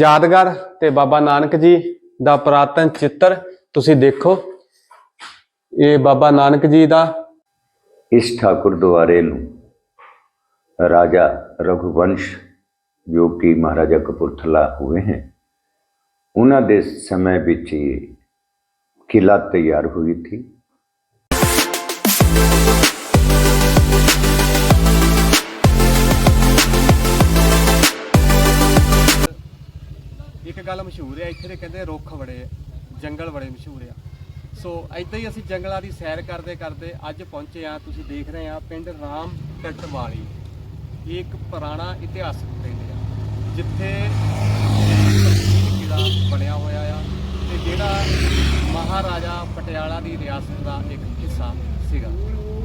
ਯਾਦਗਾਰ ਤੇ ਬਾਬਾ ਨਾਨਕ ਜੀ ਦਾ ਪੁਰਾਤਨ ਚਿੱਤਰ ਤੁਸੀਂ ਦੇਖੋ। ਇਹ ਬਾਬਾ ਨਾਨਕ ਜੀ ਦਾ ਇਸ ਠਾਕੁਰ ਦੁਆਰੇ ਨੂੰ ਰਾਜਾ ਰਘੁਵੰਸ਼ ਜੋ ਕਿ ਮਹਾਰਾਜਾ ਕਪੂਰਥਲਾ ਹੋਏ ਹਨ ਉਹਨਾਂ ਦੇ ਸਮੇਂ ਵਿੱਚ ਇਹ ਕਿਲਾ ਤਿਆਰ ਹੋਈ ਸੀ ਗੱਲ ਮਸ਼ਹੂਰ ਹੈ, ਇੱਥੇ ਦੇ ਕਹਿੰਦੇ ਰੁੱਖ ਬੜੇ ਜੰਗਲ ਬੜੇ ਮਸ਼ਹੂਰ ਆ। ਸੋ ਐਦਾਂ ਹੀ ਅਸੀਂ ਜੰਗਲਾਂ ਦੀ ਸੈਰ ਕਰਦੇ ਕਰਦੇ ਅੱਜ ਪਹੁੰਚੇ ਆ ਤੁਸੀਂ ਦੇਖ ਰਹੇ ਆ ਪਿੰਡ ਰਾਮ ਵਾਲੀ ਇਹ ਇੱਕ ਪੁਰਾਣਾ ਇਤਿਹਾਸਕ ਪਿੰਡ ਆ, ਜਿੱਥੇ ਪ੍ਰਾਚੀਨ ਕਿਲਾ ਬਣਿਆ ਹੋਇਆ ਆ ਤੇ ਜਿਹੜਾ ਮਹਾਰਾਜਾ ਪਟਿਆਲਾ ਦੀ ਰਿਆਸਤ ਦਾ ਇੱਕ ਹਿੱਸਾ ਸੀਗਾ।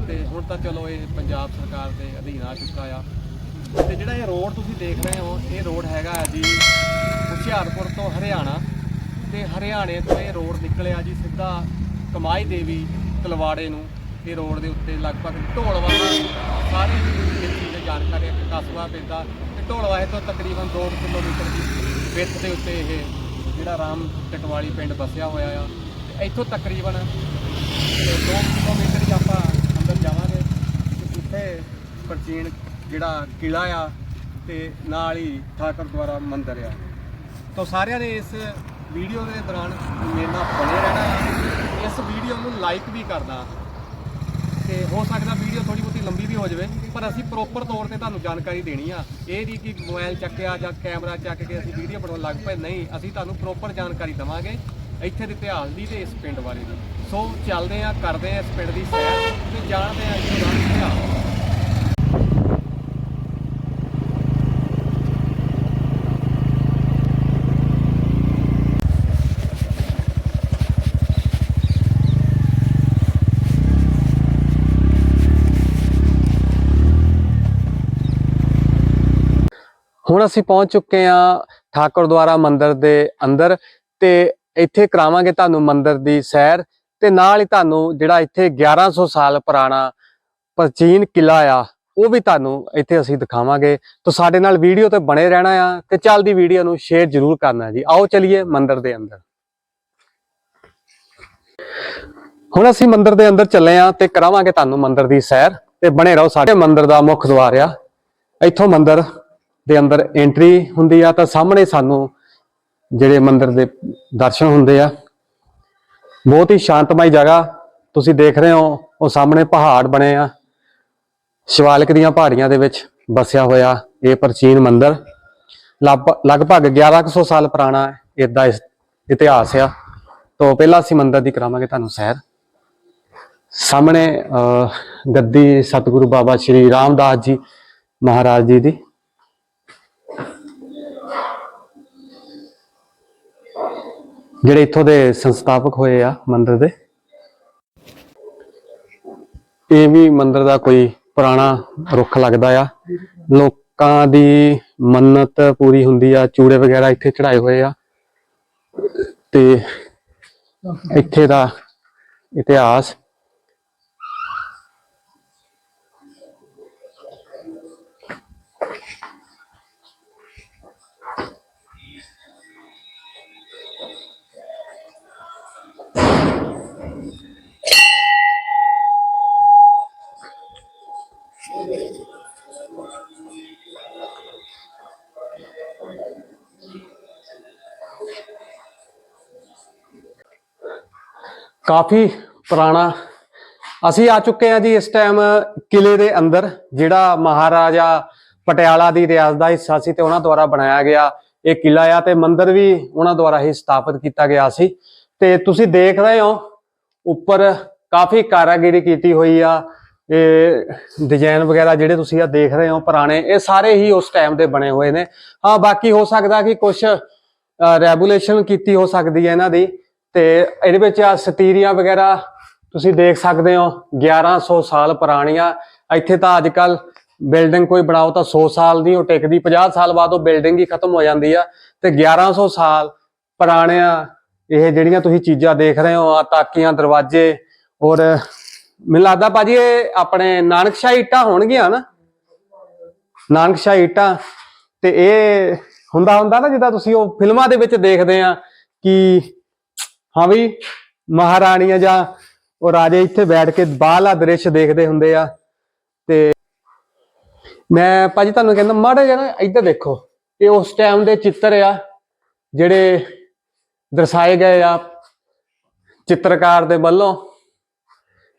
ਤੇ ਹੁਣ ਤਾਂ ਚਲੋ ਇਹ ਪੰਜਾਬ ਸਰਕਾਰ ਦੇ ਅਧੀਨ ਆ ਚੁੱਕਾ ਆ। ਤੇ ਜਿਹੜਾ ਇਹ ਰੋਡ ਤੁਸੀਂ ਦੇਖ ਰਹੇ ਹੋ, ਇਹ ਰੋਡ ਹੈਗਾ ਹੈ ਜੀ ਹੁਸ਼ਿਆਰਪੁਰ ਤੋਂ ਹਰਿਆਣਾ ਤੇ ਹਰਿਆਣੇ ਤੋਂ ਇਹ ਰੋਡ ਨਿਕਲਿਆ ਜੀ ਸਿੱਧਾ ਕਮਾਈ ਦੇਵੀ ਤਲਵਾੜੇ ਨੂੰ। ਇਹ ਰੋਡ ਦੇ ਉੱਤੇ ਲਗਭਗ ਢੋਲਵਾਹਾ ਸਾਰੇ ਇਸ ਚੀਜ਼ ਜਾਣਕਾਰੀ ਇੱਕ ਕਸਬਾ ਪੈਂਦਾ ਤੇ ਢੋਲਵਾਹੇ ਤੋਂ ਤਕਰੀਬਨ 2 ਕਿਲੋਮੀਟਰ ਦੀ ਵਿੱਥ ਦੇ ਉੱਤੇ ਇਹ ਜਿਹੜਾ ਰਾਮ ਟਟਵਾਲੀ ਪਿੰਡ ਵਸਿਆ ਹੋਇਆ ਆ। ਤੇ ਇੱਥੋਂ ਤਕਰੀਬਨ 2 ਕਿਲੋਮੀਟਰ ਹੀ ਆਪਾਂ ਅੰਦਰ ਜਾਵਾਂਗੇ। ਤੇ ਇੱਥੇ ਪ੍ਰਾਚੀਨ ਜਿਹੜਾ ਕਿਲਾ ਆ ਤੇ ਨਾਲ ਹੀ ਠਾਕਰ ਦੁਆਰਾ ਮੰਦਿਰ ਆ। ਤਾਂ ਸਾਰਿਆਂ ਨੇ ਇਸ ਵੀਡੀਓ ਦੇ ਦੌਰਾਨ ਮੇਰੇ ਨਾਲ ਬਣੇ ਰਹਿਣਾ ਆ। ਇਸ ਵੀਡੀਓ ਨੂੰ ਲਾਈਕ ਵੀ ਕਰਨਾ। ਤੇ ਹੋ ਸਕਦਾ ਵੀਡੀਓ ਥੋੜੀ ਬਹੁਤੀ ਲੰਬੀ ਵੀ ਹੋ ਜਾਵੇ, ਪਰ ਅਸੀਂ ਪ੍ਰੋਪਰ ਤੌਰ ਤੇ ਤੁਹਾਨੂੰ ਜਾਣਕਾਰੀ ਦੇਣੀ ਆ। ਇਹ ਨਹੀਂ ਕਿ ਮੋਬਾਈਲ ਚੱਕਿਆ ਜਾਂ ਕੈਮਰਾ ਚੱਕ ਕੇ ਅਸੀਂ ਵੀਡੀਓ ਬਣਾਉਣ ਲੱਗ ਪਏ। ਨਹੀਂ, ਅਸੀਂ ਤੁਹਾਨੂੰ ਪ੍ਰੋਪਰ ਜਾਣਕਾਰੀ ਦਵਾਂਗੇ ਇੱਥੇ ਦੇ ਇਤਿਹਾਸ ਦੀ ਤੇ ਇਸ ਪਿੰਡ ਬਾਰੇ ਦੀ। ਸੋ ਚੱਲਦੇ ਆ, ਕਰਦੇ ਆ ਇਸ ਪਿੰਡ ਦੀ ਸੈਰ ਤੇ ਜਾਣਦੇ ਆ ਇਸ ਦਾ ਇਤਿਹਾਸ ਹੁਣ ਅਸੀਂ ਪਹੁੰਚ ਚੁੱਕੇ ਹਾਂ ਠਾਕੁਰ ਦੁਆਰਾ ਮੰਦਿਰ ਦੇ ਅੰਦਰ ਤੇ ਇੱਥੇ ਕਰਾਵਾਂਗੇ ਤੁਹਾਨੂੰ ਮੰਦਿਰ ਦੀ ਸੈਰ ਤੇ ਨਾਲ ਹੀ ਤੁਹਾਨੂੰ ਜਿਹੜਾ ਇੱਥੇ 1100 ਸਾਲ ਪੁਰਾਣਾ ਪ੍ਰਾਚੀਨ ਕਿਲਾ ਆ, ਉਹ ਵੀ ਤੁਹਾਨੂੰ ਇੱਥੇ ਅਸੀਂ ਦਿਖਾਵਾਂਗੇ। ਤਾਂ ਸਾਡੇ ਨਾਲ ਵੀਡੀਓ ਤੇ ਬਣੇ ਰਹਿਣਾ ਆ ਤੇ ਚੱਲਦੀ ਵੀਡੀਓ ਨੂੰ ਸ਼ੇਅਰ ਜ਼ਰੂਰ ਕਰਨਾ ਜੀ। ਆਓ ਚਲਿਏ ਮੰਦਿਰ ਦੇ ਅੰਦਰ। ਹੁਣ ਅਸੀਂ ਮੰਦਿਰ ਦੇ ਅੰਦਰ ਚੱਲੇ ਆ ਤੇ ਕਰਾਵਾਂਗੇ ਤੁਹਾਨੂੰ ਮੰਦਿਰ ਦੀ ਸੈਰ ਤੇ ਬਣੇ ਰਹੋ ਸਾਡੇ। ਮੰਦਿਰ ਦਾ ਮੁੱਖ ਦੁਆਰ ਆ। ਇੱਥੋਂ ਮੰਦਿਰ ਦੇ ਅੰਦਰ ਐਂਟਰੀ ਹੁੰਦੀ ਆ, ਤਾਂ ਸਾਹਮਣੇ ਸਾਨੂੰ ਜਿਹੜੇ ਮੰਦਿਰ ਦੇ ਦਰਸ਼ਨ ਹੁੰਦੇ ਆ, ਬਹੁਤ ਹੀ ਸ਼ਾਂਤਮਈ ਜਗ੍ਹਾ ਤੁਸੀਂ ਦੇਖ ਰਹੇ ਹੋ, ਉਹ ਸਾਹਮਣੇ ਪਹਾੜ ਬਣੇ ਆ, ਸ਼ਿਵਾਲਿਕ ਦੀਆਂ ਪਹਾੜੀਆਂ ਦੇ ਵਿੱਚ ਵਸਿਆ ਹੋਇਆ ਇਹ ਪ੍ਰਾਚੀਨ ਮੰਦਿਰ ਲਗਭ- ਲਗਭਗ 1100 ਸਾਲ ਪੁਰਾਣਾ ਇਦਾਂ ਇਤਿਹਾਸ ਆ। ਤੋਂ ਪਹਿਲਾਂ ਅਸੀਂ ਮੰਦਿਰ ਦੀ ਕਰਾਵਾਂਗੇ ਤੁਹਾਨੂੰ ਸੈਰ। ਸਾਹਮਣੇ ਗੱਦੀ ਸਤਿਗੁਰੂ ਬਾਬਾ ਸ਼੍ਰੀ ਰਾਮਦਾਸ ਜੀ ਮਹਾਰਾਜ ਜੀ ਦੀ ਜਿਹੜੇ ਇੱਥੋਂ ਦੇ ਸੰਸਥਾਪਕ ਹੋਏ ਆ ਮੰਦਿਰ ਦੇ, ਇਹ ਵੀ ਮੰਦਿਰ ਦਾ ਕੋਈ ਪੁਰਾਣਾ ਰੁੱਖ ਲੱਗਦਾ ਆ। ਲੋਕਾਂ ਦੀ ਮੰਨਤ ਪੂਰੀ ਹੁੰਦੀ ਆ, ਚੂੜੇ ਵਗੈਰਾ ਇੱਥੇ ਚੜਾਏ ਹੋਏ ਆ। ਤੇ ਇੱਥੇ ਦਾ ਇਤਿਹਾਸ ਕਾਫੀ ਪੁਰਾਣਾ। ਅਸੀਂ ਆ ਚੁੱਕੇ ਹਾਂ ਜੀ ਇਸ ਟਾਈਮ ਕਿਲੇ ਦੇ ਅੰਦਰ, ਜਿਹੜਾ ਮਹਾਰਾਜਾ ਪਟਿਆਲਾ ਦੀ ਰਿਆਸਤ ਦਾ ਹਿੱਸਾ ਸੀ ਤੇ ਉਹਨਾਂ ਦੁਆਰਾ ਬਣਾਇਆ ਗਿਆ ਇਹ ਕਿਲਾ ਆ ਤੇ ਮੰਦਿਰ ਵੀ ਉਹਨਾਂ ਦੁਆਰਾ ਹੀ ਸਥਾਪਿਤ ਕੀਤਾ ਗਿਆ ਸੀ। ਤੇ ਤੁਸੀਂ ਦੇਖ ਰਹੇ ਹੋ, ਉੱਪਰ ਕਾਫੀ ਕਾਰਾਗਰੀ ਕੀਤੀ ਹੋਈ ਆ। ਇਹ ਡਿਜ਼ਾਈਨ ਵਗੈਰਾ ਜਿਹੜੇ ਤੁਸੀਂ ਆ ਦੇਖ ਰਹੇ ਹੋ ਪੁਰਾਣੇ, ਇਹ ਸਾਰੇ ਹੀ ਉਸ ਟਾਈਮ ਦੇ ਬਣੇ ਹੋਏ ਨੇ। ਹਾਂ, ਬਾਕੀ ਹੋ ਸਕਦਾ ਕਿ ਕੁਝ ਰੈਗੂਲੇਸ਼ਨ ਕੀਤੀ ਹੋ ਸਕਦੀ ਹੈ ਇਹਨਾਂ ਦੀ। ਤੇ ਇਹਦੇ ਵਿੱਚ ਆ ਸਤੀਰੀਆਂ ਵਗੈਰਾ, ਤੁਸੀਂ ਦੇਖ ਸਕਦੇ ਹੋ 1100 ਸਾਲ ਪੁਰਾਣੀਆਂ। ਇੱਥੇ ਤਾਂ ਅੱਜ ਕੱਲ ਬਿਲਡਿੰਗ ਕੋਈ ਬਣਾਓ ਤਾਂ 100 ਸਾਲ ਦੀ, ਉਹ ਟਿਕਦੀ 50 ਸਾਲ ਬਾਅਦ ਉਹ ਬਿਲਡਿੰਗ ਹੀ ਖਤਮ ਹੋ ਜਾਂਦੀ ਆ। ਤੇ 1100 ਸਾਲ ਪੁਰਾਣੀਆਂ, ਇਹ ਜਿਹੜੀਆਂ ਤੁਸੀਂ ਚੀਜ਼ਾਂ ਦੇਖ ਰਹੇ ਹੋ, ਆ ਤਾਕੀਆਂ ਦਰਵਾਜ਼ੇ, ਔਰ ਮੈਨੂੰ ਲੱਗਦਾ ਭਾਜੀ ਇਹ ਆਪਣੇ ਨਾਨਕਸ਼ਾਹੀ ਇੱਟਾਂ ਹੋਣਗੀਆਂ ਨਾ? ਨਾਨਕਸ਼ਾਹੀ ਇੱਟਾਂ, ਤੇ ਇਹ ਹੁੰਦਾ ਹੁੰਦਾ ਨਾ ਜਿੱਦਾਂ ਤੁਸੀਂ ਉਹ ਫਿਲਮਾਂ ਦੇ ਵਿੱਚ ਦੇਖਦੇ ਆ ਕਿ ਹਾਂ ਵੀ, ਮਹਾਰਾਣੀਆਂ ਜਾਂ ਉਹ ਰਾਜੇ ਇੱਥੇ ਬੈਠ ਕੇ ਬਾਹਲਾ ਦ੍ਰਿਸ਼ ਦੇਖਦੇ ਹੁੰਦੇ ਆ। ਤੇ ਮੈਂ ਭਾਜੀ ਤੁਹਾਨੂੰ ਕਹਿੰਦਾ, ਮਾੜਾ ਜਿਹਾ ਨਾ ਇੱਧਰ ਦੇਖੋ ਇਹ ਉਸ ਟਾਈਮ ਦੇ ਚਿੱਤਰ ਆ, ਜਿਹੜੇ ਦਰਸਾਏ ਗਏ ਆ ਚਿੱਤਰਕਾਰ ਦੇ ਵੱਲੋਂ।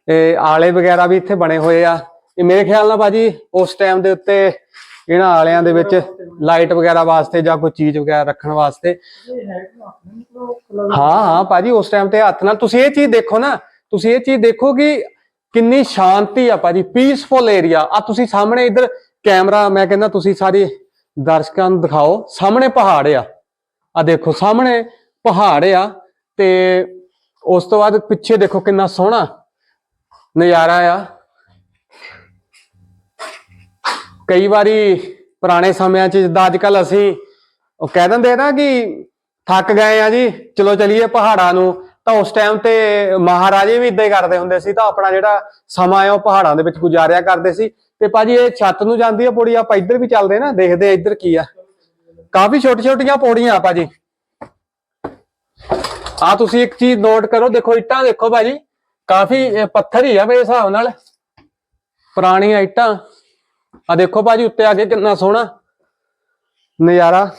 ਇਹ ਆਲੇ ਵਗੈਰਾ ਵੀ ਇੱਥੇ ਬਣੇ ਹੋਏ ਆ। ਇਹ ਮੇਰੇ ਖਿਆਲ ਨਾਲ ਭਾਜੀ ਉਸ ਟਾਈਮ ਦੇ ਉੱਤੇ ਇਹਨਾਂ ਆਲਿਆਂ ਦੇ ਵਿੱਚ ਲਾਈਟ ਵਗੈਰਾ ਵਾਸਤੇ ਜਾਂ ਕੋਈ ਚੀਜ਼ ਵਗੈਰਾ ਰੱਖਣ ਵਾਸਤੇ। ਹਾਂ ਹਾਂ, ਭਾਜੀ, ਉਸ ਟਾਈਮ ਤੇ ਹੱਥ ਨਾਲ। ਤੁਸੀਂ ਇਹ ਚੀਜ਼ ਦੇਖੋ ਨਾ, ਤੁਸੀਂ ਇਹ ਚੀਜ਼ ਦੇਖੋ ਕਿ ਕਿੰਨੀ ਸ਼ਾਂਤੀ ਆ ਭਾਜੀ ਪੀਸਫੁਲ ਏਰੀਆ ਆ ਤੁਸੀਂ ਸਾਹਮਣੇ ਇੱਧਰ ਕੈਮਰਾ, ਮੈਂ ਕਹਿੰਦਾ ਤੁਸੀਂ ਸਾਰੇ ਦਰਸ਼ਕਾਂ ਨੂੰ ਦਿਖਾਓ। ਸਾਹਮਣੇ ਪਹਾੜ ਆ। ਆ ਦੇਖੋ, ਸਾਹਮਣੇ ਪਹਾੜ ਆ ਤੇ ਉਸ ਤੋਂ ਬਾਅਦ ਪਿੱਛੇ ਦੇਖੋ ਕਿੰਨਾ ਸੋਹਣਾ ਨਜ਼ਾਰਾ ਆ। ਕਈ ਵਾਰੀ ਪੁਰਾਣੇ ਸਮਿਆਂ 'ਚ ਜਿੱਦਾਂ ਅੱਜ ਕੱਲ ਅਸੀਂ ਉਹ ਕਹਿ ਦਿੰਦੇ ਨਾ ਕਿ ਥੱਕ ਗਏ ਆ ਜੀ, ਚਲੋ ਚਲੀਏ ਪਹਾੜਾਂ ਨੂੰ, ਤਾਂ ਉਸ ਟਾਈਮ ਤੇ ਮਹਾਰਾਜੇ ਵੀ ਇਦਾਂ ਹੀ ਕਰਦੇ ਹੁੰਦੇ ਸੀ, ਤਾਂ ਆਪਣਾ ਜਿਹੜਾ ਸਮਾਂ ਹੈ ਉਹ ਪਹਾੜਾਂ ਦੇ ਵਿੱਚ ਗੁਜ਼ਾਰਿਆ ਕਰਦੇ ਸੀ। ਤੇ ਭਾਜੀ ਇਹ ਛੱਤ ਨੂੰ ਜਾਂਦੀ ਹੈ ਪੌੜੀ, ਆਪਾਂ ਇੱਧਰ ਵੀ ਚੱਲਦੇ ਨਾ, ਦੇਖਦੇ ਇੱਧਰ ਕੀ ਆ। ਕਾਫੀ ਛੋਟੀ ਛੋਟੀਆਂ ਪੌੜੀਆਂ ਆ ਭਾਜੀ। ਆ ਤੁਸੀਂ ਇੱਕ ਚੀਜ਼ ਨੋਟ ਕਰੋ, ਦੇਖੋ ਇੱਟਾਂ ਦੇਖੋ ਭਾਜੀ, ਕਾਫੀ ਪੱਥਰ ਹੀ ਆ ਮੇਰੇ ਹਿਸਾਬ ਨਾਲ। ਪੁਰਾਣੀਆਂ ਇੱਟਾਂ। ਆ ਦੇਖੋ ਭਾਜੀ ਉੱਤੇ ਆ ਕੇ ਕਿੰਨਾ ਸੋਹਣਾ। ਨਜ਼ਾਰਾ।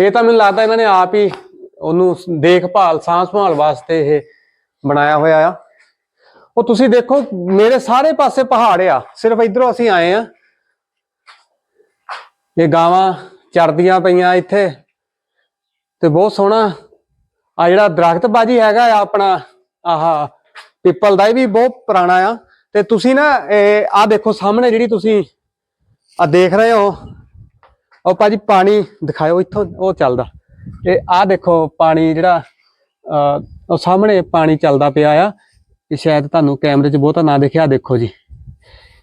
ਇਹ ਤਾਂ ਮੈਨੂੰ ਲੱਗਦਾ ਇਹਨਾਂ ਨੇ ਆਪ ਹੀ ਉਹਨੂੰ ਦੇਖਭਾਲ ਸਾਂਭ ਸੰਭਾਲ ਵਾਸਤੇ ਇਹ ਬਣਾਇਆ ਹੋਇਆ ਆ। ਉਹ ਤੁਸੀਂ ਦੇਖੋ, ਮੇਰੇ ਸਾਰੇ ਪਾਸੇ ਪਹਾੜ ਆ। ਸਿਰਫ ਇਧਰੋਂ ਅਸੀਂ ਆਏ ਆ। ਇਹ ਗਾਵਾਂ ਚੜਦੀਆਂ ਪਈਆਂ ਇੱਥੇ। ਤੇ ਬਹੁਤ ਸੋਹਣਾ। ਆ ਜਿਹੜਾ ਦਰਖਤ ਬਾਜੀ ਹੈਗਾ ਆ ਆਪਣਾ, ਆਹ ਪਿੱਪਲ ਦਾ ਇਹ ਵੀ ਬਹੁਤ ਪੁਰਾਣਾ ਆ। ਤੇ ਤੁਸੀਂ ਨਾ ਇਹ ਆ ਦੇਖੋ ਸਾਹਮਣੇ ਜਿਹੜੀ ਤੁਸੀਂ ਆ ਦੇਖ ਰਹੇ ਹੋ ਉਹ ਭਾਜੀ ਪਾਣੀ ਦਿਖਾਇਓ ਇੱਥੋਂ ਉਹ ਚੱਲਦਾ। ਇਹ ਆ ਦੇਖੋ ਪਾਣੀ ਜਿਹੜਾ ਅਹ, ਉਹ ਸਾਹਮਣੇ ਪਾਣੀ ਚੱਲਦਾ ਪਿਆ ਆ। ਇਹ ਸ਼ਾਇਦ ਤੁਹਾਨੂੰ ਕੈਮਰੇ 'ਚ ਬਹੁਤਾ ਨਾ ਦਿਖਿਆ ਦੇਖੋ ਜੀ।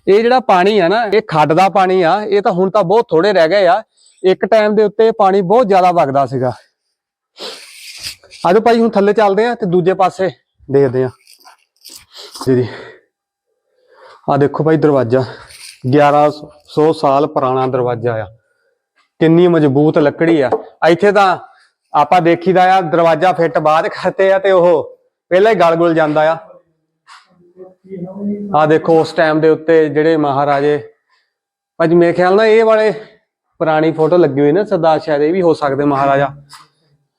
ਇਹ ਜਿਹੜਾ ਪਾਣੀ ਆ ਨਾ ਇਹ ਖੱਡ ਦਾ ਪਾਣੀ ਆ। ਇਹ ਤਾਂ ਹੁਣ ਤਾਂ ਬਹੁਤ ਥੋੜੇ ਰਹਿ ਗਏ ਆ। ਇੱਕ ਟਾਈਮ ਦੇ ਉੱਤੇ ਪਾਣੀ ਬਹੁਤ ਜ਼ਿਆਦਾ ਵਗਦਾ ਸੀਗਾ। ਆਜੋ ਭਾਈ ਹੁਣ ਥੱਲੇ ਚੱਲਦੇ ਆ ਤੇ ਦੂਜੇ ਪਾਸੇ ਦੇਖਦੇ ਆ। ਜੀ ਆ ਦੇਖੋ ਭਾਈ ਦਰਵਾਜ਼ਾ 1100 ਸਾਲ ਪੁਰਾਣਾ ਦਰਵਾਜ਼ਾ ਆ। ਕਿੰਨੀ ਮਜ਼ਬੂਤ ਲੱਕੜੀ ਆ। ਇੱਥੇ ਤਾਂ ਆਪਾਂ ਦੇਖੀਦਾ ਆ, ਦਰਵਾਜ਼ਾ ਫਿੱਟ ਬਾਅਦ ਕਰਤੇ ਆ ਤੇ ਉਹ ਪਹਿਲਾਂ ਹੀ ਗਲ ਗੁਲ ਜਾਂਦਾ ਆ। ਆ ਦੇਖੋ ਉਸ ਟਾਈਮ ਦੇ ਉੱਤੇ ਜਿਹੜੇ ਮਹਾਰਾਜੇ ਭਾਜੀ ਮੇਰੇ ਖਿਆਲ ਨਾਲ ਇਹ ਵਾਲੇ ਪੁਰਾਣੀ ਫੋਟੋ ਲੱਗੀ ਹੋਈ ਨਾ, ਸਰਦਾਰ ਸ਼ਾਇਦ ਇਹ ਵੀ ਹੋ ਸਕਦੇ ਮਹਾਰਾਜਾ।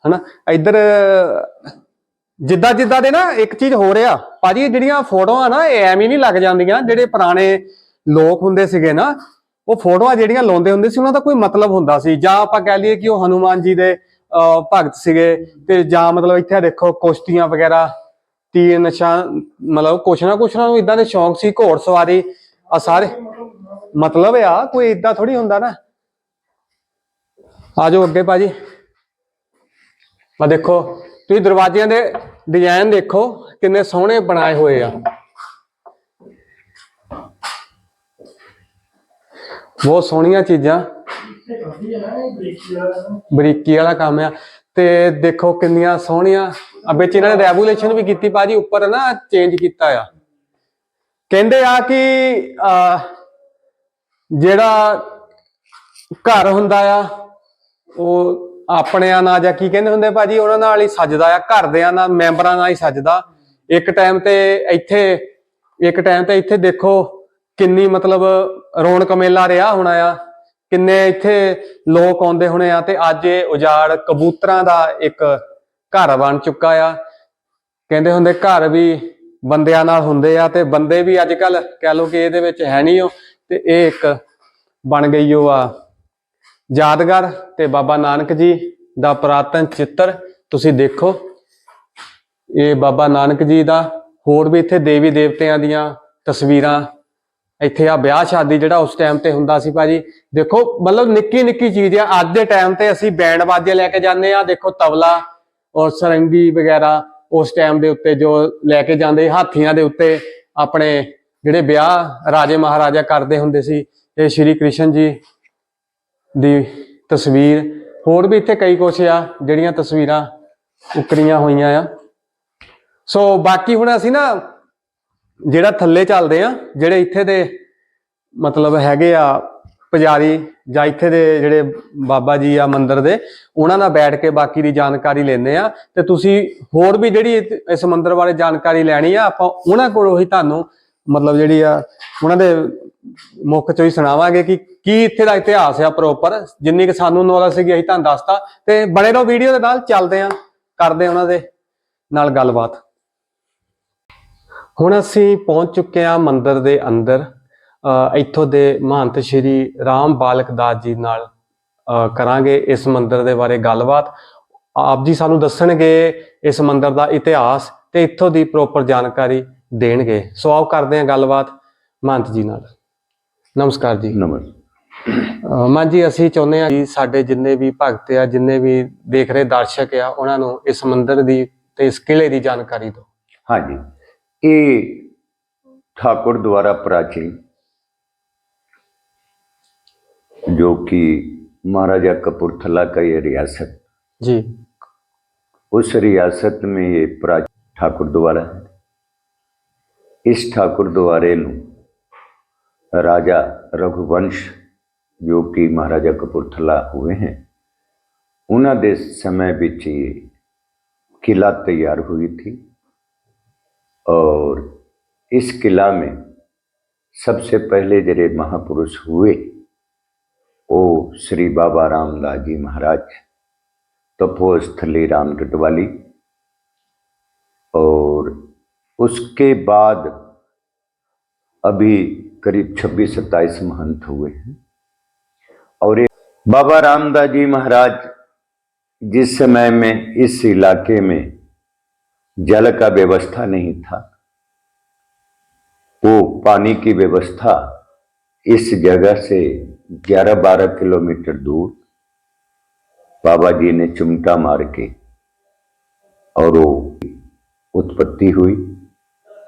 ਹਨਾ? ਇੱਧਰ ਜਿੱਦਾਂ ਜਿੱਦਾਂ ਦੇ ਨਾ ਇੱਕ ਚੀਜ਼ ਹੋ ਰਿਹਾ, ਭਾਜੀ ਜਿਹੜੀਆਂ ਫੋਟੋਆਂ ਨਾ, ਇਹ ਐਵੇਂ ਨਹੀਂ ਲੱਗ ਜਾਂਦੀਆਂ, ਜਿਹੜੇ ਪੁਰਾਣੇ ਲੋਕ ਹੁੰਦੇ ਸੀਗੇ ਨਾ, ਉਹ ਫੋਟੋਆਂ ਜਿਹੜੀਆਂ ਲਾਉਂਦੇ ਹੁੰਦੇ ਸੀ, ਉਹਨਾਂ ਦਾ ਕੋਈ ਮਤਲਬ ਹੁੰਦਾ ਸੀ। ਜਾਂ ਆਪਾਂ ਕਹਿ ਲਈਏ ਕਿ ਉਹ ਹਨੂਮਾਨ ਜੀ ਦੇ ਭਗਤ ਸੀਗੇ, ਤੇ ਜਾਂ ਮਤਲਬ ਇੱਥੇ ਦੇਖੋ ਕੁਸ਼ਤੀਆਂ ਵਗੈਰਾ, ਤੀਰ ਨਿਸ਼ਾਨ ਮਤਲਬ ਕੁਛ ਨਾ ਕੁਛ ਨਾ ਨੂੰ ਇਦਾਂ ਦੇ ਸ਼ੌਂਕ ਸੀ, ਘੋੜ ਸਵਾਰੀ ਆ ਸਾਰੇ। ਮਤਲਬ ਆ, ਕੋਈ ਇਦਾਂ ਥੋੜੀ ਹੁੰਦਾ ਨਾ। ਆ ਜਾਓ ਅੱਗੇ ਭਾਜੀ। ਆ ਦੇਖੋ। ਤੁਸੀਂ ਦਰਵਾਜ਼ਿਆਂ ਦੇ ਡਿਜ਼ਾਈਨ ਦੇਖੋ, ਕਿੰਨੇ ਸੋਹਣੇ ਬਣਾਏ ਹੋਏ ਆ। ਬਹੁਤ ਸੋਹਣੀਆਂ ਚੀਜ਼ਾਂ। ਬਰੀਕੀ ਵਾਲਾ ਕੰਮ ਆ। ਤੇ ਦੇਖੋ ਕਿੰਨੀਆਂ ਸੋਹਣੀਆਂ। ਆ ਵਿੱਚ ਇਹਨਾਂ ਨੇ ਰੈਗੂਲੇਸ਼ਨ ਵੀ ਕੀਤੀ ਬਾਜੀ ਉੱਪਰ ਨਾ ਚੇਂਜ ਕੀਤਾ ਆ। ਕਹਿੰਦੇ ਆ ਕਿ ਜਿਹੜਾ ਘਰ ਹੁੰਦਾ ਆ, ਉਹ ਆਪਣਿਆਂ ਨਾਲ ਜਾਂ ਕੀ ਕਹਿੰਦੇ ਹੁੰਦੇ ਭਾਜੀ, ਉਹਨਾਂ ਨਾਲ ਹੀ ਸੱਜਦਾ ਆ, ਘਰਦਿਆਂ ਨਾਲ, ਮੈਂਬਰਾਂ ਨਾਲ ਹੀ ਸੱਜਦਾ। ਇੱਕ ਟਾਈਮ ਤੇ ਇੱਥੇ, ਇੱਕ ਟਾਈਮ ਤੇ ਇੱਥੇ ਦੇਖੋ ਕਿੰਨੀ ਮਤਲਬ ਰੌਣਕ ਮੇਲਾ ਰਿਹਾ ਹੋਣਾ ਆ। ਕਿੰਨੇ ਇੱਥੇ ਲੋਕ ਆਉਂਦੇ ਹੋਣੇ ਆ ਤੇ ਅੱਜ ਇਹ ਉਜਾੜ ਕਬੂਤਰਾਂ ਦਾ ਇੱਕ ਘਰ ਬਣ ਚੁੱਕਾ ਆ। ਕਹਿੰਦੇ ਹੁੰਦੇ ਘਰ ਵੀ ਬੰਦਿਆਂ ਨਾਲ ਹੁੰਦੇ ਆ ਤੇ ਬੰਦੇ ਵੀ ਅੱਜ ਕੱਲ ਕਹਿ ਲੋ ਕਿ ਇਹਦੇ ਵਿੱਚ ਹੈ ਨਹੀਂ ਉਹ ਤੇ ਇਹ ਇੱਕ ਬਣ ਗਈ ਉਹ ਆ ਯਾਦਗਾਰ ਤੇ ਬਾਬਾ ਨਾਨਕ ਜੀ ਦਾ ਪੁਰਾਤਨ ਚਿੱਤਰ ਤੁਸੀਂ ਦੇਖੋ। ਇਹ ਬਾਬਾ ਨਾਨਕ ਜੀ ਦਾ ਹੋਰ ਵੀ ਇੱਥੇ ਦੇਵੀ ਦੇਵਤਿਆਂ ਦੀਆਂ ਤਸਵੀਰਾਂ। ਇੱਥੇ ਆ ਵਿਆਹ ਸ਼ਾਦੀ ਜਿਹੜਾ ਉਸ ਟਾਈਮ ਤੇ ਹੁੰਦਾ ਸੀ ਭਾਜੀ। ਦੇਖੋ, ਮਤਲਬ ਨਿੱਕੀ ਨਿੱਕੀ ਚੀਜ਼ ਆ। ਅੱਜ ਦੇ ਟਾਈਮ ਤੇ ਅਸੀਂ ਬੈਂਡ ਬਾਜੇ ਲੈ ਕੇ ਜਾਂਦੇ ਆ। ਦੇਖੋ ਤਬਲਾ ਔਰ ਸਰੰਗੀ ਵਗੈਰਾ ਉਸ ਟਾਈਮ ਦੇ ਉੱਤੇ ਜੋ ਲੈ ਕੇ ਜਾਂਦੇ, ਹਾਥੀਆਂ ਦੇ ਉੱਤੇ ਆਪਣੇ ਜਿਹੜੇ ਵਿਆਹ ਰਾਜੇ ਮਹਾਰਾਜਾ ਕਰਦੇ ਹੁੰਦੇ ਸੀ। ਇਹ ਸ਼੍ਰੀ ਕ੍ਰਿਸ਼ਨ ਜੀ ਦੀ ਤਸਵੀਰ। ਹੋਰ ਵੀ ਇੱਥੇ ਕਈ ਕੁਛ ਆ, ਜਿਹੜੀਆਂ ਤਸਵੀਰਾਂ ਉਕਰੀਆਂ ਹੋਈਆਂ ਆ। ਸੋ ਬਾਕੀ ਹੁਣ ਅਸੀਂ ਨਾ ਜਿਹੜਾ ਥੱਲੇ ਚੱਲਦੇ ਆ, ਜਿਹੜੇ ਇੱਥੇ ਦੇ ਮਤਲਬ ਹੈਗੇ ਆ ਪੁਜਾਰੀ ਜਾਂ ਇੱਥੇ ਦੇ ਜਿਹੜੇ ਬਾਬਾ ਜੀ ਆ ਮੰਦਿਰ ਦੇ, ਉਹਨਾਂ ਨਾਲ ਬੈਠ ਕੇ ਬਾਕੀ ਦੀ ਜਾਣਕਾਰੀ ਲੈਂਦੇ ਆ। ਤੇ ਤੁਸੀਂ ਹੋਰ ਵੀ ਜਿਹੜੀ ਇਸ ਮੰਦਿਰ ਬਾਰੇ ਜਾਣਕਾਰੀ ਲੈਣੀ ਆ, ਆਪਾਂ ਉਹਨਾਂ ਕੋਲੋਂ ਹੀ ਤੁਹਾਨੂੰ ਮਤਲਬ ਜਿਹੜੀ ਆ, ਉਹਨਾਂ ਦੇ ਮੁੱਖ ਚੋਂ ਹੀ ਸੁਣਾਵਾਂਗੇ ਕਿ ਕੀ ਇੱਥੇ ਦਾ ਇਤਿਹਾਸ ਆ ਪ੍ਰੋਪਰ ਜਿੰਨੀ ਕਿ ਸਾਨੂੰ ਨੌਲੇਜ ਸੀਗੀ ਅਸੀਂ ਤੁਹਾਨੂੰ ਦੱਸਤਾ। ਤੇ ਬੜੇ ਰੋ ਵੀਡੀਓ ਦੇ ਨਾਲ ਚੱਲਦੇ ਆ ਕਰਦੇ ਆ ਉਹਨਾਂ ਦੇ ਨਾਲ ਗੱਲਬਾਤ। ਹੁਣ ਅਸੀਂ ਪਹੁੰਚ ਚੁੱਕੇ ਹਾਂ ਮੰਦਿਰ ਦੇ ਅੰਦਰ ਇੱਥੋਂ ਦੇ ਮਹੰਤ ਸ਼੍ਰੀ ਰਾਮ ਬਾਲਕ ਦਾਸ ਜੀ ਨਾਲ ਅ, ਕਰਾਂਗੇ ਇਸ ਮੰਦਿਰ ਦੇ ਬਾਰੇ ਗੱਲਬਾਤ। ਆਪ ਜੀ ਸਾਨੂੰ ਦੱਸਣਗੇ ਇਸ ਮੰਦਿਰ ਦਾ ਇਤਿਹਾਸ ਤੇ ਇੱਥੋਂ ਦੀ ਪ੍ਰੋਪਰ ਜਾਣਕਾਰੀ ਦੇਣਗੇ। ਸੋ ਆਓ ਕਰਦੇ ਹਾਂ ਗੱਲਬਾਤ ਮਹੰਤ ਜੀ ਨਾਲ। ਨਮਸਕਾਰ ਜੀ ਨਮਸਤੇ ਅ, ਮਾਨ ਜੀ ਅਸੀਂ ਚਾਹੁੰਦੇ ਹਾਂ ਕਿ ਸਾਡੇ ਜਿੰਨੇ ਵੀ ਭਗਤ ਆ ਜਿੰਨੇ ਵੀ ਦੇਖ ਰਹੇ ਦਰਸ਼ਕ ਆ ਉਹਨਾਂ ਨੂੰ ਇਸ ਮੰਦਿਰ ਦੀ ਤੇ ਇਸ ਕਿਲੇ ਦੀ ਜਾਣਕਾਰੀ ਦਿਓ ਹਾਂਜੀ ਇਹ ठाकुर द्वारा प्राचीन जो कि महाराजा कपूरथला का ये रियासत ਜੀ उस रियासत में ये प्राचीन ठाकुर द्वारा है इस ठाकुर द्वारे ਨੂੰ राजा रघुवंश ਜੋ ਕਿ ਮਹਾਰਾਜਾ ਕਪੂਰਥਲਾ ਹੋਏ हैं ਉਹਨਾਂ ਦੇ ਸਮੇਂ ਵਿੱਚ ਇਹ किला तैयार हुई थी और इस किला में सबसे पहले जरे महापुरुष हुए वो श्री बाबा रामदास जी महाराज तपोस्थली राम डटवाली और उसके बाद अभी करीब 26 सत्ताईस महंत हुए हैं। और ये बाबा रामदास जी महाराज जिस समय में इस इलाके में जल का व्यवस्था नहीं था, वो पानी की व्यवस्था इस जगह से 11-12 किलोमीटर दूर बाबा जी ने चिमटा मार के और वो उत्पत्ति हुई,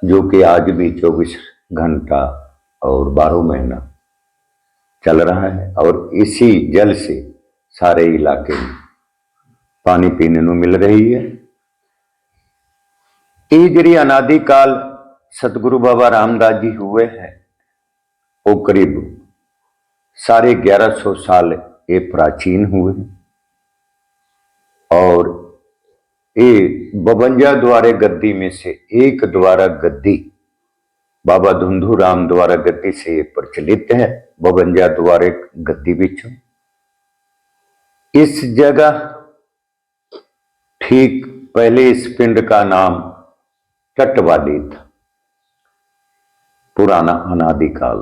जो कि आज भी 24 घंटा और 12 महीना चल रहा है और इसी जल से सारे इलाके में ਪਾਣੀ ਪੀਣ ਨੂੰ ਮਿਲ ਰਹੀ ਹੈ ਇਹ ਜਿਹੜੀ ਅਨਾਦਿ ਕਾਲ ਸਤਿਗੁਰੂ ਬਾਬਾ ਰਾਮਦਾਸ ਜੀ ਹੋਏ ਹੈ ਉਹ ਕਰੀਬ साढ़े ग्यारह सौ साल ये प्राचीन हुए और ये बवंजा द्वारे गद्दी में से एक द्वारा गद्दी बाबा धुंधु राम द्वारा गद्दी से ये प्रचलित है बवंजा द्वारे गद्दी बिछो इस जगह ठीक पहले इस पिंड का नाम टटवाली था। पुराना अनादिकाल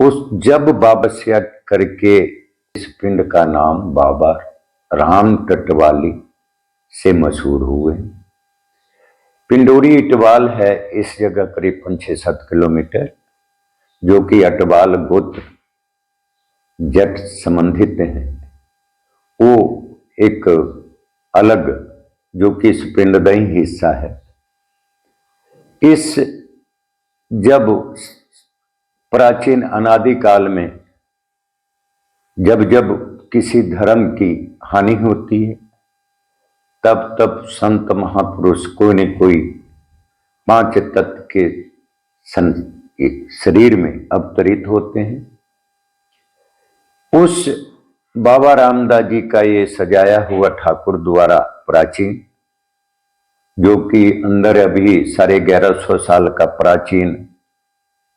उस जब बाबसिया करके इस पिंड का नाम बाबा राम टटवाली से मशहूर हुए। पिंडोरी इटवाल है इस जगह करीब पाँच छः सात किलोमीटर, जो कि अटवाल गोत्र जट संबंधित हैं। वो एक अलग, जो कि इस पिंड हिस्सा है। इस जब प्राचीन अनादि काल में जब जब किसी धर्म की हानि होती है तब तब संत महापुरुष कोई न कोई पाँच तत्व के सं, शरीर में अवतरित होते हैं। उस बाबा रामदास जी का ये सजाया हुआ ठाकुर द्वारा प्राचीन जो कि अंदर अभी साढ़े ग्यारह सौ साल का प्राचीन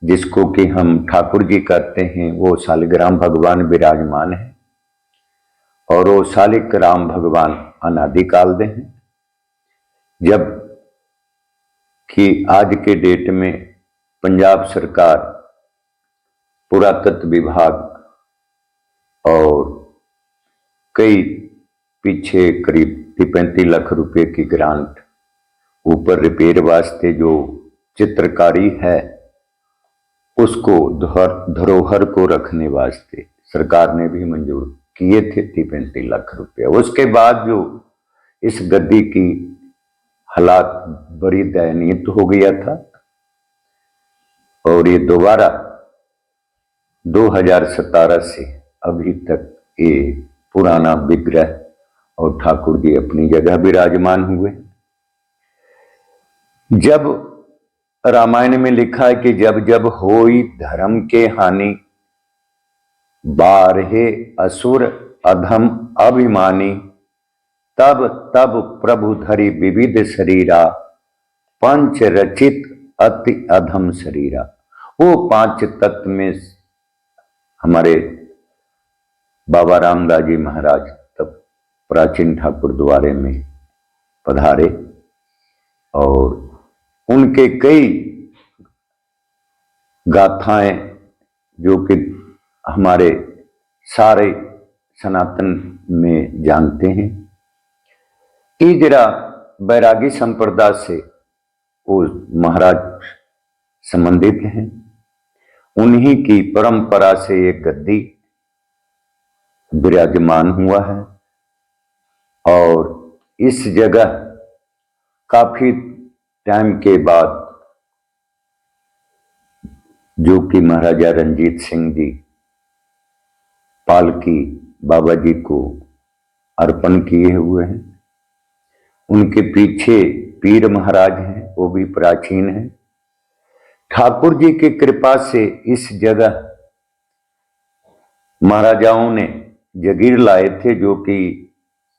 जिसको कि हम ठाकुर जी कहते हैं वो शालिग्राम भगवान विराजमान है। और वो सालिक राम भगवान अनादिकाल दे हैं। जब कि आज के डेट में पंजाब सरकार, पुरातत्व विभाग और कई पीछे करीब पैंतीस लाख रुपए की ग्रांट ऊपर रिपेयर वास्ते जो चित्रकारी है, उसको धरोहर को रखने वास्ते सरकार ने भी मंजूर किए थे तीस पैंतीस लाख रुपये। उसके बाद जो इस गद्दी की हालात बड़ी दयनीय हो गया था और ये दोबारा 2017 से अभी तक ये पुराना विग्रह और ठाकुर जी अपनी जगह विराजमान हुए। जब रामायण में लिखा है कि जब जब होई धर्म के हानि बारहे असुर अधम अभिमानी। तब तब प्रभु धरि विविध शरीरा, पंच रचित अति अधम शरीरा। वो पाँच तत्व में हमारे बाबा रामदास जी महाराज तब प्राचीन ठाकुर द्वारे में पधारे और उनके कई गाथाएँ जो कि हमारे सारे सनातन में जानते हैं। ये जरा बैरागी संप्रदाय से वो महाराज संबंधित हैं। उन्हीं की परंपरा से ये गद्दी विराजमान हुआ है। और इस जगह काफ़ी टाइम के बाद जो कि महाराजा रंजीत सिंह जी पालकी बाबा जी को अर्पण किए हुए हैं। उनके पीछे पीर महाराज हैं, वो भी प्राचीन हैं। ठाकुर जी की कृपा से इस जगह महाराजाओं ने जगीर लाए थे, जो कि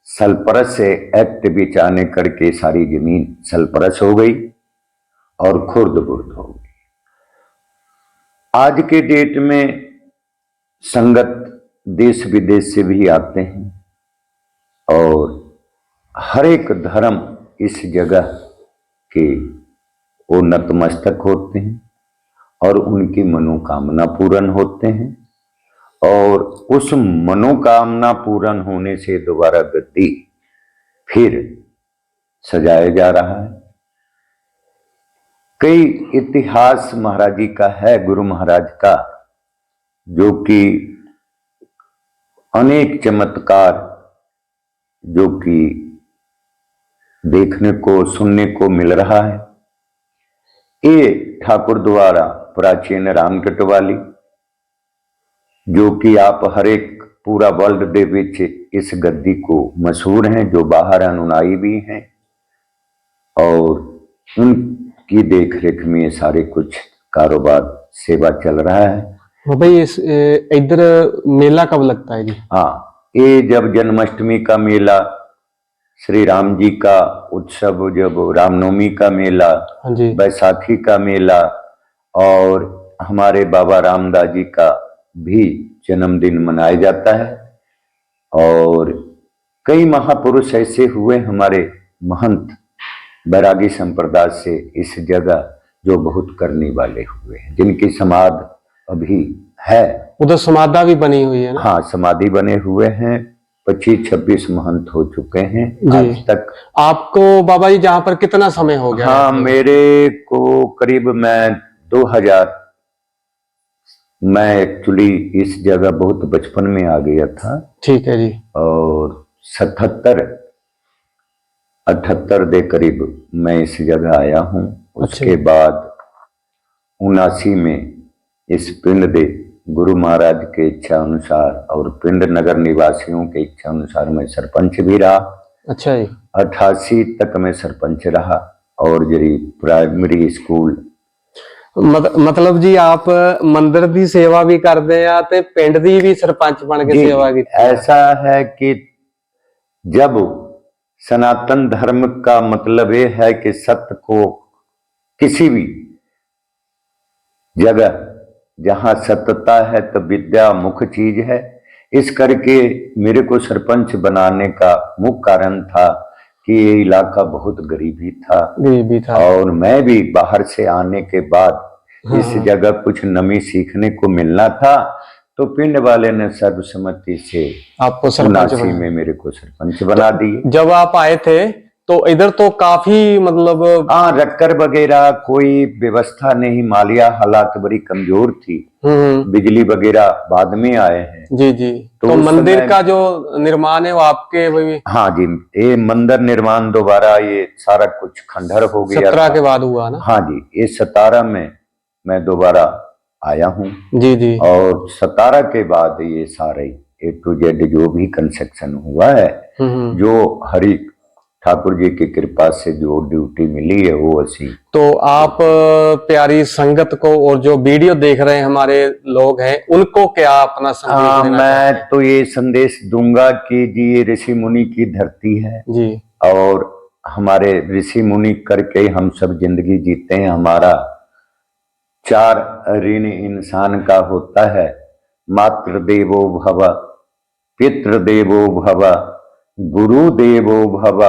सलपरस से एक्ट बिचाने करके सारी ज़मीन सलपरस हो गई और खुर्द बुर्द हो गई। आज के डेट में संगत देश विदेश से भी आते हैं और हर एक धर्म इस जगह के वो नतमस्तक होते हैं और उनकी मनोकामना पूर्ण होते हैं और उस मनोकामना पूर्ण होने से दोबारा गद्दी फिर सजाया जा रहा है। कई इतिहास महाराज जी का है, गुरु महाराज का, जो कि अनेक चमत्कार जो कि देखने को, सुनने को मिल रहा है। ये ठाकुर द्वारा प्राचीन रामकट वाली जो कि आप हर एक पूरा वर्ल्ड दे बिच इस गद्दी को मशहूर हैं, जो बाहर अनुनाई भी हैं, और उनकी देख रेख में सारे कुछ कारोबार, सेवा चल रहा है। ये इस- इधर मेला कब लगता है जी? हाँ ये जब जन्माष्टमी का मेला श्री राम जी का उत्सव जब रामनवमी का मेला हाँ बैसाखी का मेला और हमारे बाबा रामदास जी का भी जन्मदिन मनाया जाता है और कई महापुरुष ऐसे हुए हमारे महंत बैरागी संप्रदाय से इस जगह जो बहुत करने वाले हुए हैं जिनकी समाध अभी है। उधर समाधा भी बनी हुई है ना? हाँ समाधि बने हुए हैं। पच्चीस छब्बीस महंत हो चुके हैं। आज तक आपको बाबा जी जहाँ पर कितना समय हो गया? हाँ मेरे को करीब मैं 2000 मैं एक्चुअली इस जगह बहुत बचपन में आ गया था। ठीक है जी। और सतहत्तर अठहत्तर दे करीब मैं इस जगह आया हूँ। उसके बाद उनासी में इस पिंड दे गुरु महाराज के इच्छा अनुसार और पिंड नगर निवासियों के इच्छा अनुसार मैं सरपंच भी रहा अच्छा जी अठासी तक मैं सरपंच रहा और ਜਿਹੜੀ ਪ੍ਰਾਇਮਰੀ ਸਕੂਲ ਮਤ- ਮਤਲਬ ਜੀ ਆਪ ਮੰਦਿਰ ਦੀ ਸੇਵਾ ਵੀ ਕਰਦੇ ਆ ਤੇ ਪਿੰਡ ਦੀ ਵੀ ਸਰਪੰਚ ਬਣ ਕੇ जी, ਸੇਵਾ ਕੀਤੀ ऐसा है कि जब सनातन धर्म का मतलब ये है कि सत्य को किसी भी जगह जहाँ सत्यता है तो विद्या मुख्य चीज़ है। इस करके मेरे को सरपंच बनाने का मुख्य कारण था कि ये इलाका बहुत गरीबी था। गरीबी था। और मैं भी बाहर से आने के बाद हाँ। इस हाँ। जगह कुछ नमी सीखने को मिलना था तो पिंड वाले ने सर्वसम्मति से आपको सरपंच में मेरे को सरपंच बना दिए। जब आप आए थे तो इधर तो काफ़ी मतलब हाँ रक्कर वगैरह कोई व्यवस्था नहीं मालिया हालात बड़ी कमज़ोर थी। हम्म बिजली वगैरह बाद में आए हैं। जी जी। तो तो मंदिर का जो निर्माण है वो आपके वही हाँ जी ये मंदिर निर्माण दोबारा ये सारा कुछ खंडहर हो गया। सत्रह के बाद हुआ ना? हाँ जी ये सतारा में मैं दोबारा आया हूँ। जी जी। और सतारा के बाद ये सारे ए टू जेड जो भी कंस्ट्रक्शन हुआ है हम्म हम्म, जो हरी ठाकुर जी की कृपा से जो ड्यूटी मिली है वो असी। तो आप प्यारी संगत को और जो वीडियो देख रहे हैं हमारे लोग हैं उनको क्या अपना संदेश हाँ, देना मैं तो ये संदेश दूँगा कि जी ये ऋषि मुनि की धरती है। जी। और हमारे ऋषि मुनि करके हम सब ज़िंदगी जीते हैं। हमारा चार ऋण इंसान का होता है। मातृ देवो भव पितृ देवो भव गुरु देवो भव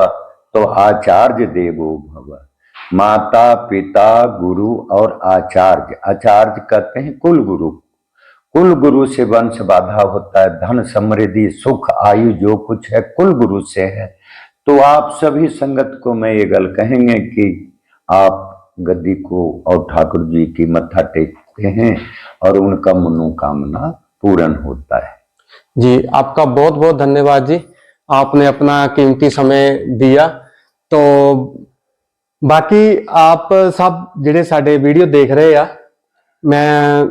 तो आचार्य देवो भव। माता, पिता, गुरु और आचार्य। आचार्य कहते हैं कुल गुरु। कुल गुरु से वंश बाधा होता है, धन समृद्धि, सुख, आयु जो कुछ है, कुल गुरु से है। तो आप सभी संगत को मैं ये गल कहेंगे कि आप गद्दी को और ठाकुर जी की मत्था टेकते हैं और उनका मनोकामना पूर्ण होता है। जी, आपका बहुत बहुत धन्यवाद जी। आपने अपना कीमती समय दिया तो ਬਾਕੀ ਆਪ ਸਭ ਜਿਹੜੇ ਸਾਡੇ ਵੀਡੀਓ ਦੇਖ ਰਹੇ ਆ ਮੈਂ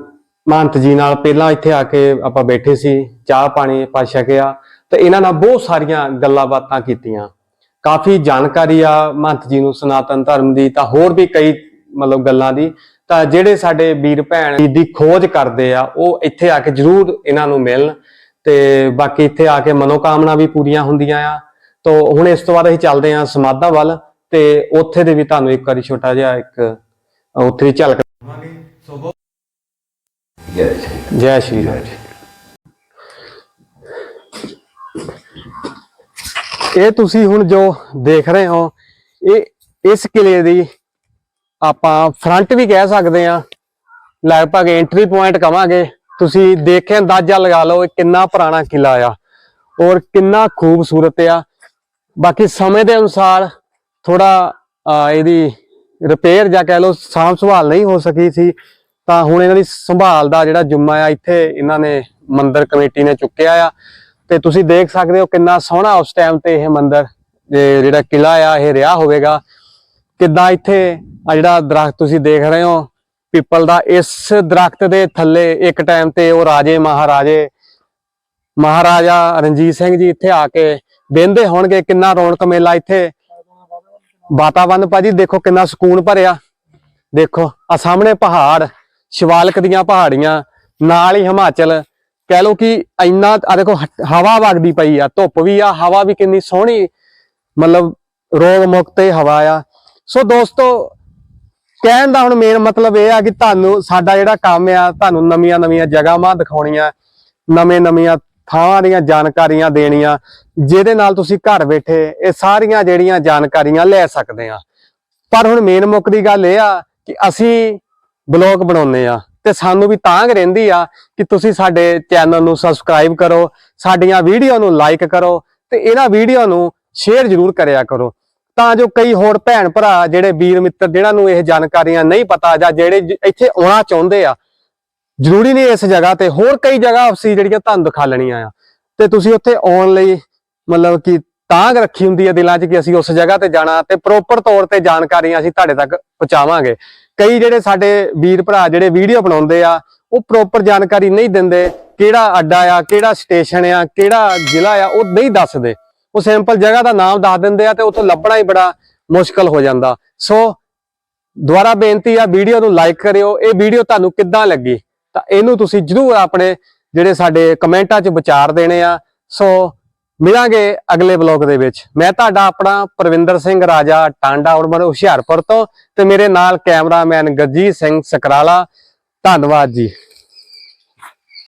ਮਹੰਤ ਜੀ ਨਾਲ ਪਹਿਲਾਂ ਇੱਥੇ ਆ ਕੇ ਆਪਾਂ ਬੈਠੇ ਸੀ ਚਾਹ ਪਾਣੀ ਪਾ ਛਕਿਆ ਤੇ ਇਹਨਾਂ ਨਾਲ ਬਹੁਤ ਸਾਰੀਆਂ ਗੱਲਾਂ ਬਾਤਾਂ ਕੀਤੀਆਂ ਕਾਫੀ ਜਾਣਕਾਰੀ ਆ ਮਹੰਤ ਜੀ ਨੂੰ ਸਨਾਤਨ ਧਰਮ ਦੀ ਤਾਂ ਹੋਰ ਵੀ ਕਈ ਮਤਲਬ ਗੱਲਾਂ ਦੀ ਤਾਂ ਜਿਹੜੇ ਸਾਡੇ ਵੀਰ ਭੈਣ ਦੀ ਖੋਜ ਕਰਦੇ ਆ ਉਹ ਇੱਥੇ ਆ ਕੇ ਜਰੂਰ ਇਹਨਾਂ ਨੂੰ ਮਿਲਣ ਤੇ ਬਾਕੀ ਇੱਥੇ ਆ ਕੇ ਮਨੋਕਾਮਨਾ ਵੀ ਪੂਰੀਆਂ ਹੁੰਦੀਆਂ ਆ। ਤੋ ਹੁਣ ਇਸ ਤੋਂ ਬਾਅਦ ਅਸੀਂ ਚੱਲਦੇ ਆ ਸਮਾਧਾਂ ਵੱਲ ਤੇ ਉੱਥੇ ਦੇ ਵੀ ਤੁਹਾਨੂੰ ਇੱਕ ਵਾਰੀ ਛੋਟਾ ਜਿਹਾ ਇੱਕ ਉੱਥੇ ਵੀ ਝਲਕ ਦਵਾਂਗੇ ਜੈ ਸ਼੍ਰੀ ਰਾਮ। ਇਹ ਤੁਸੀਂ ਹੁਣ ਜੋ ਦੇਖ ਰਹੇ ਹੋ ਇਹ ਇਸ ਕਿਲੇ ਦੀ ਆਪਾਂ ਫਰੰਟ ਵੀ ਕਹਿ ਸਕਦੇ ਆ ਲਗਭਗ ਐਂਟਰੀ ਪੁਆਇੰਟ ਕਵਾਂਗੇ। ਤੁਸੀਂ ਦੇਖ ਕੇ ਅੰਦਾਜ਼ਾ ਲਗਾ ਲਓ ਇਹ ਕਿੰਨਾ ਪੁਰਾਣਾ ਕਿਲਾ ਆ ਔਰ ਕਿੰਨਾ ਖੂਬਸੂਰਤ ਆ। ਬਾਕੀ ਸਮੇਂ ਦੇ ਅਨੁਸਾਰ ਥੋੜਾ ਇਹਦੀ ਰਿਪੇਅਰ ਜਾਂ ਕਹਿ ਲਓ ਸਾਂਭ ਸੰਭਾਲ ਨਹੀਂ ਹੋ ਸਕੀ ਸੀ, ਤਾਂ ਹੁਣ ਇਹਨਾਂ ਦੀ ਸੰਭਾਲ ਦਾ ਜਿਹੜਾ ਜੁੰਮਾ ਆ, ਇੱਥੇ ਇਹਨਾਂ ਨੇ ਮੰਦਿਰ ਕਮੇਟੀ ਨੇ ਚੁੱਕਿਆ ਆ। ਤੇ ਤੁਸੀਂ ਦੇਖ ਸਕਦੇ ਹੋ ਕਿੰਨਾ ਸੋਹਣਾ ਉਸ ਟਾਈਮ ਤੇ ਇਹ ਮੰਦਿਰ ਜਿਹੜਾ ਕਿਲਾ ਆ, ਇਹ ਰਿਹਾ ਹੋਵੇਗਾ। ਕਿੱਦਾਂ ਇੱਥੇ ਆ ਜਿਹੜਾ ਦਰਖਤ ਤੁਸੀਂ ਦੇਖ ਰਹੇ ਹੋ ਪਿੱਪਲ ਦਾ, ਇਸ ਦਰਖਤ ਦੇ ਥੱਲੇ ਇੱਕ ਟਾਈਮ ਤੇ ਉਹ ਰਾਜੇ ਮਹਾਰਾਜੇ, ਮਹਾਰਾਜਾ ਰਣਜੀਤ ਸਿੰਘ ਜੀ ਇੱਥੇ ਆ ਕੇ ਬਹਿੰਦੇ ਹੋਣਗੇ ਕਿੰਨਾ ਰੌਣਕ ਮੇਲਾ ਇੱਥੇ। ਵਾਤਾਵਰਨ ਭਾਜੀ ਦੇਖੋ ਕਿੰਨਾ ਸਕੂਨ ਭਰਿਆ। ਦੇਖੋ ਆ ਸਾਹਮਣੇ ਪਹਾੜ, ਸ਼ਿਵਾਲਕ ਦੀਆਂ ਪਹਾੜੀਆਂ, ਨਾਲ ਹੀ ਹਿਮਾਚਲ। ਕਹਿ ਲੋ ਕਿ ਇੰਨਾ ਆ ਦੇਖੋ ਹਵਾ ਵਗਦੀ ਪਈ ਆ, ਧੁੱਪ ਵੀ ਆ, ਹਵਾ ਵੀ ਕਿੰਨੀ ਸੋਹਣੀ, ਮਤਲਬ ਰੋਗ ਮੁਕਤ ਹਵਾ ਆ। ਸੋ ਦੋਸਤੋ ਕਹਿਣ ਦਾ ਹੁਣ ਮੇਨ ਮਤਲਬ ਇਹ ਆ ਕਿ ਤੁਹਾਨੂੰ ਸਾਡਾ ਜਿਹੜਾ ਕੰਮ ਆ, ਤੁਹਾਨੂੰ ਨਵੀਆਂ ਨਵੀਆਂ ਜਗ੍ਹਾਵਾਂ ਦਿਖਾਉਣੀਆਂ, ਨਵੇਂ ਨਵੀਆਂ ਥਾਵਾਂ ਦੀਆਂ ਜਾਣਕਾਰੀਆਂ ਦੇਣੀਆਂ, ਜਿਹਦੇ ਨਾਲ ਤੁਸੀਂ ਘਰ ਬੈਠੇ ਇਹ ਸਾਰੀਆਂ ਜਿਹੜੀਆਂ ਜਾਣਕਾਰੀਆਂ ਲੈ ਸਕਦੇ ਆ। ਪਰ ਹੁਣ ਮੇਨ ਮੁੱਖ ਦੀ ਗੱਲ ਇਹ ਆ ਕਿ ਅਸੀਂ ਬਲੌਗ ਬਣਾਉਂਦੇ ਆ ਤੇ ਸਾਨੂੰ ਵੀ ਤਾਂਗ ਰਹਿੰਦੀ ਆ ਕਿ ਤੁਸੀਂ ਸਾਡੇ ਚੈਨਲ ਨੂੰ ਸਬਸਕ੍ਰਾਈਬ ਕਰੋ, ਸਾਡੀਆਂ ਵੀਡੀਓ ਨੂੰ ਲਾਈਕ ਕਰੋ ਤੇ ਇਹਨਾਂ ਵੀਡੀਓ ਨੂੰ ਸ਼ੇਅਰ ਜ਼ਰੂਰ ਕਰਿਆ ਕਰੋ। ਤਾਂ ਜੋ ਕਈ ਹੋਰ ਭੈਣ ਭਰਾ ਜਿਹੜੇ ਵੀਰ ਮਿੱਤਰ ਜਿਹਨਾਂ ਨੂੰ ਇਹ ਜਾਣਕਾਰੀਆਂ ਨਹੀਂ ਪਤਾ ਜਾਂ ਜਿਹੜੇ ਇੱਥੇ ਆਉਣਾ ਚਾਹੁੰਦੇ ਆ, ਜ਼ਰੂਰੀ ਨਹੀਂ ਇਸ ਜਗ੍ਹਾ ਤੇ, ਹੋਰ ਕਈ ਜਗ੍ਹਾ ਅਸੀਂ ਜਿਹੜੀਆਂ ਤੁਹਾਨੂੰ ਦਿਖਾ ਲੈਣੀਆਂ ਆ। ਤੇ ਤੁਸੀਂ ਉੱਥੇ ਆਉਣ ਲਈ ਮਤਲਬ ਕਿ ਤਾਂਗ ਰੱਖੀ ਹੁੰਦੀ ਹੈ ਦਿਲਾਂ 'ਚ ਕਿ ਅਸੀਂ ਉਸ ਜਗ੍ਹਾ ਤੇ ਜਾਣਾ ਤੇ ਪ੍ਰੋਪਰ ਤੌਰ ਤੇ ਜਾਣਕਾਰੀਆਂ ਅਸੀਂ ਤੁਹਾਡੇ ਤੱਕ ਪਹੁੰਚਾਵਾਂਗੇ। ਕਈ ਜਿਹੜੇ ਸਾਡੇ ਵੀਰ ਭਰਾ ਜਿਹੜੇ ਵੀਡੀਓ ਬਣਾਉਂਦੇ ਆ, ਉਹ ਪ੍ਰੋਪਰ ਜਾਣਕਾਰੀ ਨਹੀਂ ਦਿੰਦੇ ਕਿਹੜਾ ਅੱਡਾ ਆ, ਕਿਹੜਾ ਸਟੇਸ਼ਨ ਆ, ਕਿਹੜਾ ਜ਼ਿਲ੍ਹਾ ਆ, ਉਹ ਨਹੀਂ ਦੱਸਦੇ। ਉਹ ਸਿੰਪਲ ਜਗ੍ਹਾ ਦਾ ਨਾਮ ਦੱਸ ਦਿੰਦੇ ਆ ਤੇ ਉੱਥੋਂ ਲੱਭਣਾ ਹੀ ਬੜਾ ਮੁਸ਼ਕਲ ਹੋ ਜਾਂਦਾ। ਸੋ ਦੁਬਾਰਾ ਬੇਨਤੀ ਆ ਵੀਡੀਓ ਨੂੰ ਲਾਈਕ ਕਰਿਓ। ਇਹ ਵੀਡੀਓ ਤੁਹਾਨੂੰ ਕਿੱਦਾਂ ਲੱਗੀ? ਤਾਂ ਇਹਨੂੰ ਤੁਸੀਂ ਜਰੂਰ ਆਪਣੇ ਜਿਹੜੇ ਸਾਡੇ ਕਮੈਂਟਾਂ 'ਚ ਵਿਚਾਰ ਦੇਣੇ ਆ। ਸੋ ਮਿਲਾਂਗੇ ਅਗਲੇ ਬਲੌਗ ਦੇ ਵਿੱਚ। ਮੈਂ ਤੁਹਾਡਾ ਆਪਣਾ ਪ੍ਰਵਿੰਦਰ ਸਿੰਘ ਰਾਜਾ ਟਾਂਡਾ ਉਰਮਨ ਹੁਸ਼ਿਆਰਪੁਰ ਤੋਂ ਤੇ ਮੇਰੇ ਨਾਲ ਕੈਮਰਾਮੈਨ ਗਰਜੀਤ ਸਿੰਘ ਸਕਰਾਲਾ। ਧੰਨਵਾਦ ਜੀ।